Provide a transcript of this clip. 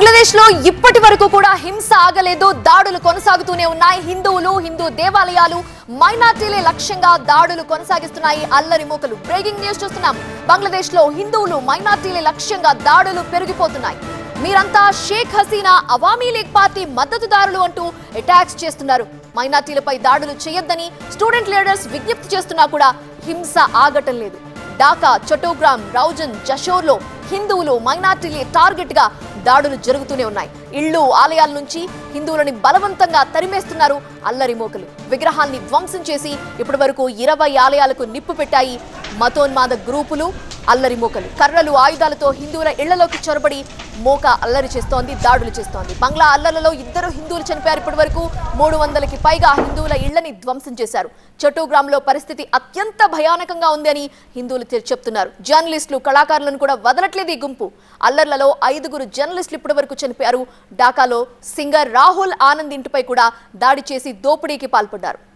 బంగ్లాదేశ్లో ఇప్పటి వరకు కూడా హింస ఆగలేదు దాడులు కొనసాగుతూనే ఉన్నాయి. హిందువులు హిందూ దేవాలయాలు మైనార్టీలే లక్ష్యంగా దాడులు కొనసాగిస్తున్నాయి. అల్లరి మూకలు. బ్రేకింగ్ న్యూస్ చూస్తున్నాం. బంగ్లాదేశ్లో హిందువులు మైనార్టీలే లక్ష్యంగా దాడులు పెరిగిపోతున్నాయి. మీరంతా షేక్ హసీనా అవామీ లీగ్ పార్టీ మద్దతుదారులు అంటూ అటాక్స్ చేస్తున్నారు. మైనార్టీలపై దాడులు చేయొద్దని స్టూడెంట్ లీడర్స్ విజ్ఞప్తి చేస్తున్నా కూడా హింస ఆగటం లేదు. ఢాకా చటోగ్రామ్ రౌజన్ జషోర్లో హిందువులు మైనార్టీలే టార్గెట్గా దాడులు జరుగుతూనే ఉన్నాయి. ఇళ్ళు ఆలయాల నుంచి హిందువులని బలవంతంగా తరిమేస్తున్నారు అల్లరి మోకలు. విగ్రహాల్ని ధ్వంసం చేసి ఇప్పటి వరకు ఇరవై ఆలయాలకు నిప్పు పెట్టాయి మతోన్మాద గ్రూపులు అల్లరి మోకలు. కర్రలు ఆయుధాలతో హిందువుల ఇళ్ళలోకి చొరబడి మోక అల్లరి చేస్తోంది దాడులు చేస్తోంది. బంగ్లా అల్లర్లలో ఇద్దరు హిందువులు చనిపోయారు ఇప్పటి వరకు మూడు వందలకి పైగా హిందువుల ఇళ్ళని ధ్వంసం చేశారు. చట్టోగ్రామ్ పరిస్థితి అత్యంత భయానకంగా ఉంది అని హిందువులు తె- చెప్తున్నారు. జర్నలిస్టులు కళాకారులను కూడా వదలట్లేదు ఈ గుంపు. అల్లర్లలో ఐదుగురు జర్నలిస్టులు ఇప్పటి వరకు చనిపోయారు. ఢాకాలో సింగర్ రాహుల్ ఆనంద్ ఇంటిపై కూడా దాడి చేసి దోపిడీకి పాల్పడ్డారు.